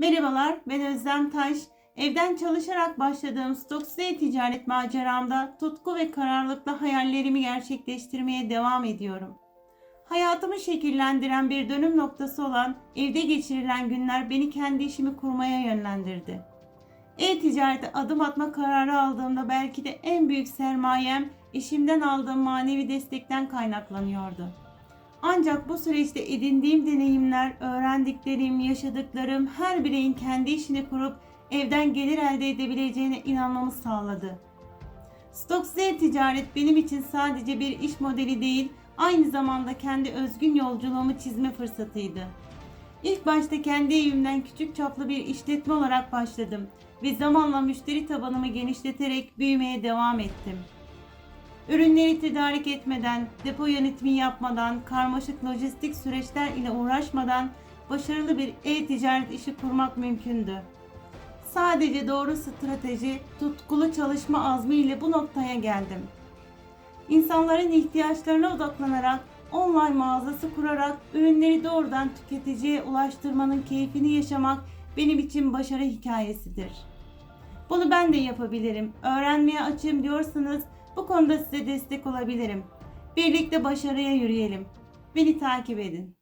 Merhabalar, ben Özlem Taş. Evden çalışarak başladığım Stoksiye ticaret maceramda tutku ve kararlılıkla hayallerimi gerçekleştirmeye devam ediyorum. Hayatımı şekillendiren bir dönüm noktası olan evde geçirilen günler beni kendi işimi kurmaya yönlendirdi. E-ticarete adım atma kararı aldığımda belki de en büyük sermayem eşimden aldığım manevi destekten kaynaklanıyordu. Ancak bu süreçte edindiğim deneyimler, öğrendiklerim, yaşadıklarım her bireyin kendi işini kurup evden gelir elde edebileceğine inanmamı sağladı. Stoksiye ticaret benim için sadece bir iş modeli değil, aynı zamanda kendi özgün yolculuğumu çizme fırsatıydı. İlk başta kendi evimden küçük çaplı bir işletme olarak başladım ve zamanla müşteri tabanımı genişleterek büyümeye devam ettim. Ürünleri tedarik etmeden, depo yönetimi yapmadan, karmaşık lojistik süreçler ile uğraşmadan başarılı bir e-ticaret işi kurmak mümkündü. Sadece doğru strateji, tutkulu çalışma azmi ile bu noktaya geldim. İnsanların ihtiyaçlarına odaklanarak, online mağazası kurarak ürünleri doğrudan tüketiciye ulaştırmanın keyfini yaşamak benim için başarı hikayesidir. Bunu ben de yapabilirim. Öğrenmeye açığım diyorsanız bu konuda size destek olabilirim. Birlikte başarıya yürüyelim. Beni takip edin.